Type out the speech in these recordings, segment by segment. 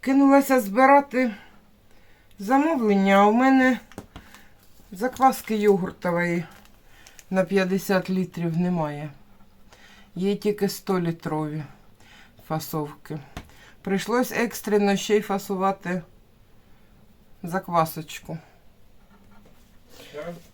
Кинулася збирати замовлення, а у мене закваски йогуртової на 50 літрів немає. Є тільки 100 літрові фасовки. Прийшлось екстрено ще й фасувати заквасочку.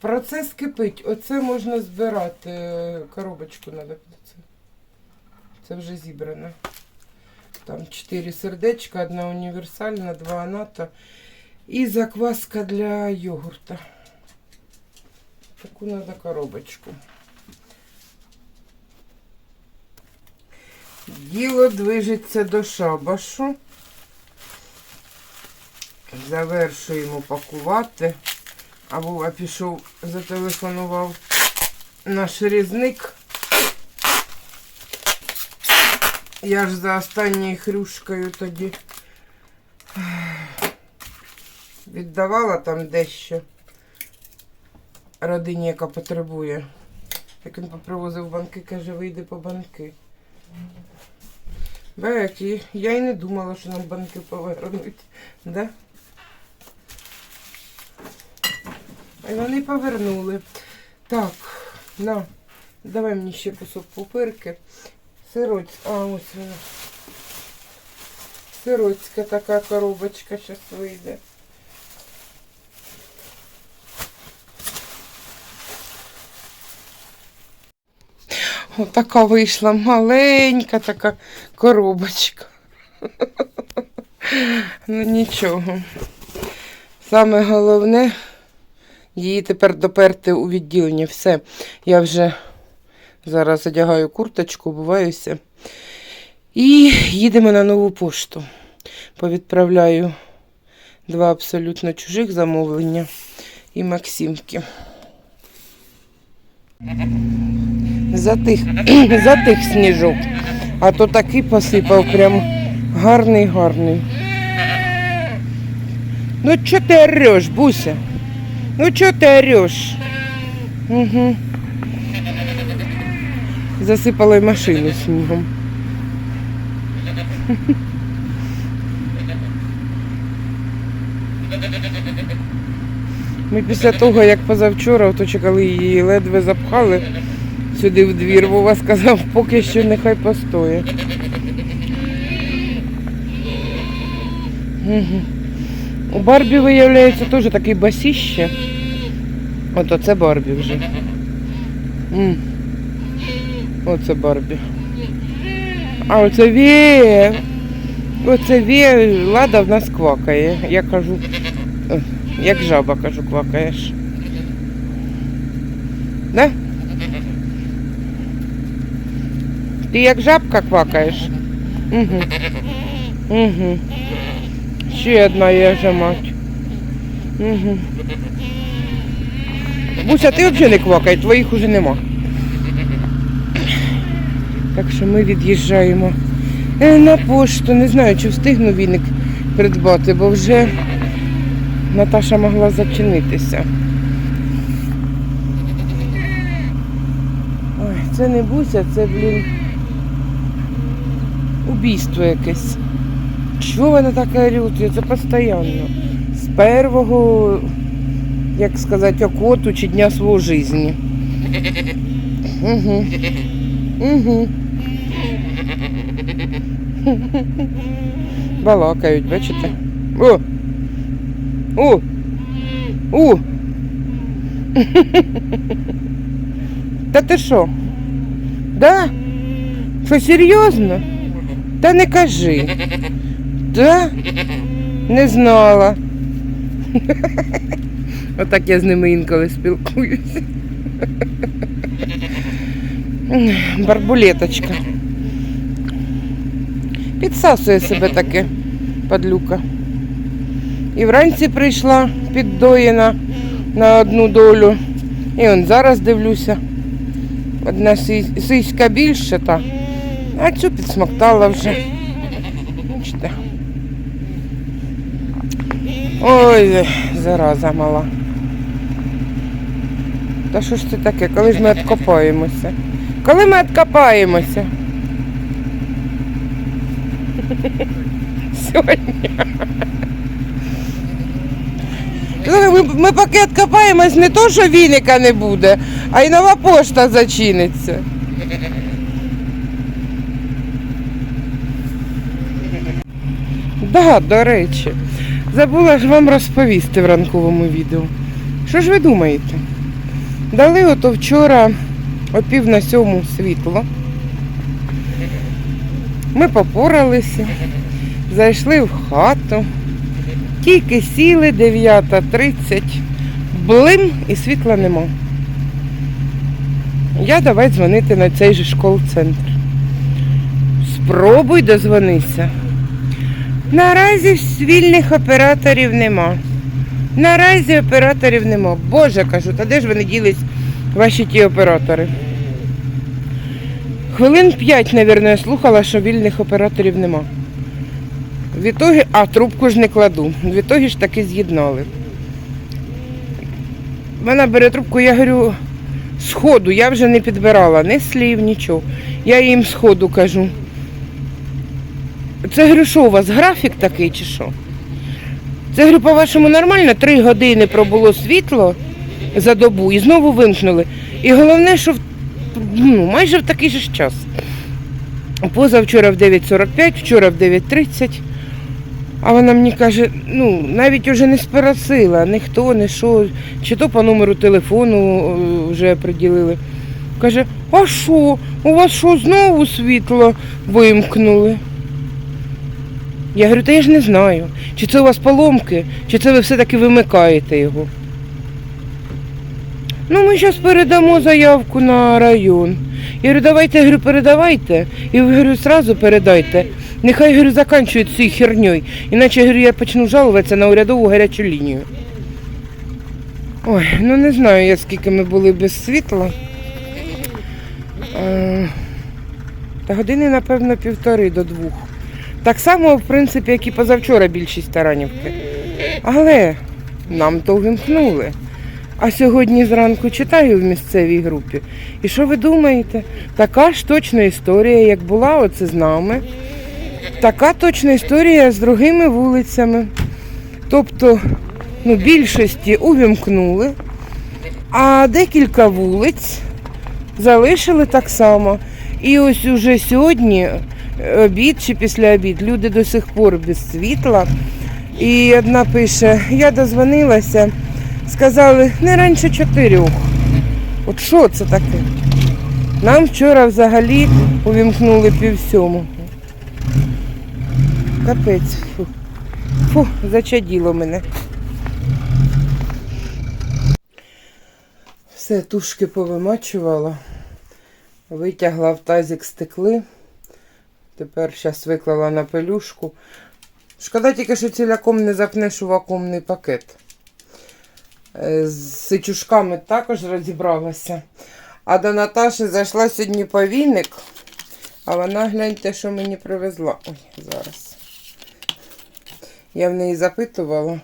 Процес кипить. Оце можна збирати. Коробочку треба це. Це вже зібрано. Там 4 сердечка, одна універсальна, два аната і закваска для йогурта. Таку треба коробочку. Діло движеться до шабашу. Завершуємо пакувати. А Вова пішов, зателефонував наш різник. Я ж за останньою хрюшкою тоді віддавала там дещо родині, яка потребує. Як він попривозив банки, каже, вийди по банки. Бекі, я й не думала, що нам банки повернуть. Да? І вони повернули. Так, на, давай мені ще кусок пупирки. Сироць, а ось вона. Сироцька така коробочка зараз вийде. Отака вийшла маленька така коробочка. Ну нічого. Саме головне її тепер доперти у відділенні. Все. Я вже зараз одягаю курточку, буваюся. І їдемо на нову пошту. Повідправляю два абсолютно чужих замовлення і Максимки. Затих, затих сніжок. А то такий посипав прям гарний, гарний. Ну чого ти ореш, Буся? Ну чого ти ореш? Угу. Засипала й машину снігом. Ми після того, як позавчора, то чекали її, ледве запхали сюди в двір. Вова сказав, поки що нехай постоє. Угу. У Барбі виявляється теж такий басіще. Ото це Барбі вже. М. Оце Барбі. А оце Вє. Оце Вє, Лада в нас квакає. Я кажу, е, як жаба, кажу, квакаєш. Да? Ти як жабка квакаєш? Угу. Угу. Ще одна є вже мать. Угу. Буся, ти взагалі не квакай, твоїх уже нема. Так що ми від'їжджаємо е, на пошту. Не знаю, чи встигну віник придбати, бо вже Наташа могла зачинитися. Ой, це не буся, це, блін, убійство якесь. Чого вона така лютує? Це постійно. З першого, як сказати, окоту чи дня свого життя. Угу. Угу. Балакають, бачите? О! О! О! Та ти що? Да? Що, серйозно? Та не кажи. Да? Не знала. Отак я з ними інколи спілкуюся. Барбулеточка. Підсасує себе таке падлюка. І вранці прийшла піддоєна на одну долю. І он зараз дивлюся. Одна сись- сиська більше та, а цю підсмоктала вже. Бачите. Ой, зараза мала. Та що ж це таке? Коли ж ми відкопаємося? Коли ми відкопаємося? Сьогодні. Ми, ми поки відкопаємось, не то, що віника не буде, а й нова пошта зачиниться. Да, до речі, забула ж вам розповісти в ранковому відео. Що ж ви думаєте? Дали ото вчора о пів на сьому світло. Ми попоралися, зайшли в хату, тільки сіли 9.30, блим і світла нема. Я давай дзвонити на цей же школ-центр. Спробуй дозвонися. Наразі вільних операторів нема. Наразі операторів нема. Боже, кажу, та де ж вони ділись, ваші ті оператори? Хвилин п'ять, мабуть, я слухала, що вільних операторів нема. В ітогі, а трубку ж не кладу. В ітогі ж таки з'єднали. Вона бере трубку, я говорю, сходу, я вже не підбирала ні слів, нічого. Я їм сходу кажу. Це говорю, що у вас графік такий чи що? Це говорю, по-вашому нормально, три години пробуло світло за добу і знову вимкнули. І головне, що в, ну, майже в такий же ж час. Позавчора в 9.45, вчора в 9.30. А вона мені каже, ну, навіть уже не спросила, ніхто, не що, чи то по номеру телефону е, вже приділили. Каже, а що, у вас що, знову світло вимкнули? Я говорю, та я ж не знаю, чи це у вас поломки, чи це ви все-таки вимикаєте його. Ну, ми зараз передамо заявку на район. Я говорю, давайте, я говорю, передавайте. І говорю, сразу передайте. Нехай говорю, заканчують цією херньою. Іначе говорю, я почну жалуватися на урядову гарячу лінію. Ой, ну не знаю я, скільки ми були без світла. Е, Та години, напевно, півтори до двох. Так само, в принципі, як і позавчора більшість таранівки. Але нам то вимкнули. А сьогодні зранку читаю в місцевій групі. І що ви думаєте? Така ж точна історія, як була оце з нами. Така точна історія з другими вулицями. Тобто, ну, більшості увімкнули, а декілька вулиць залишили так само. І ось уже сьогодні обід чи після обід люди до сих пор без світла. І одна пише: я дозвонилася, сказали не раніше чотирьох. От що це таке? Нам вчора взагалі увімкнули пів сьомого. Капець. Фу. Фу, зачаділо мене. Все, тушки повимачувала, витягла в тазик стекли. Тепер зараз виклала на пелюшку. Шкода тільки, що ціляком не запнеш у вакуумний пакет. Е, З сичушками також розібралася. А до Наташі зайшла сьогодні повійник, а вона гляньте, що мені привезла. Ой, зараз. Я в неї запитувала.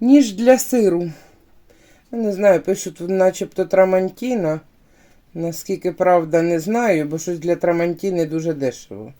Ніж для сиру. Я не знаю, пишуть, начебто трамантіна. Наскільки правда, не знаю, бо щось для трамантіни дуже дешево.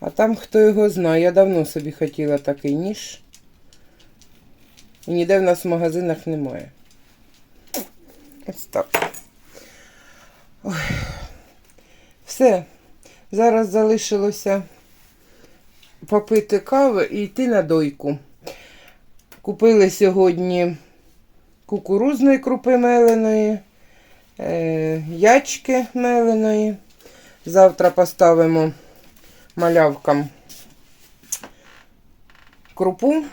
А там хто його знає, я давно собі хотіла такий ніж. І ніде в нас в магазинах немає. Ось так. Ой. Все. Зараз залишилося попити кави і йти на дойку. Купили сьогодні кукурузної крупи меленої, е, ячки меленої. Завтра поставимо малявкам крупу.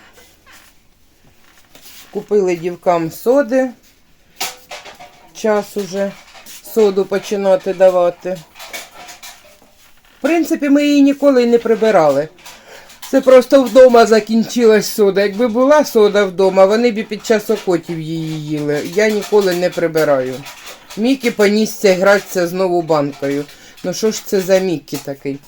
Купили дівкам соди. Час уже соду починати давати. В принципі, ми її ніколи не прибирали. Це просто вдома закінчилась сода. Якби була сода вдома, вони б під час окотів її їли. Я ніколи не прибираю. Мікі понісся гратися знову банкою. Ну що ж це за Мікі такий?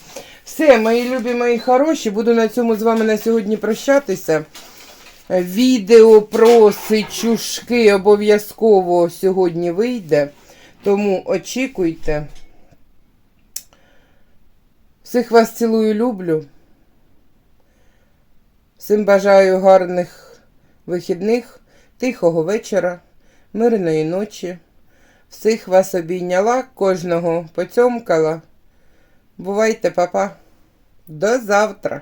Все, мої любі, мої хороші, буду на цьому з вами на сьогодні прощатися. Відео про сичушки обов'язково сьогодні вийде, тому очікуйте. Всіх вас цілую, люблю. Всім бажаю гарних вихідних, тихого вечора, мирної ночі. Всіх вас обійняла, кожного поцьомкала. Бувайте, папа. До завтра.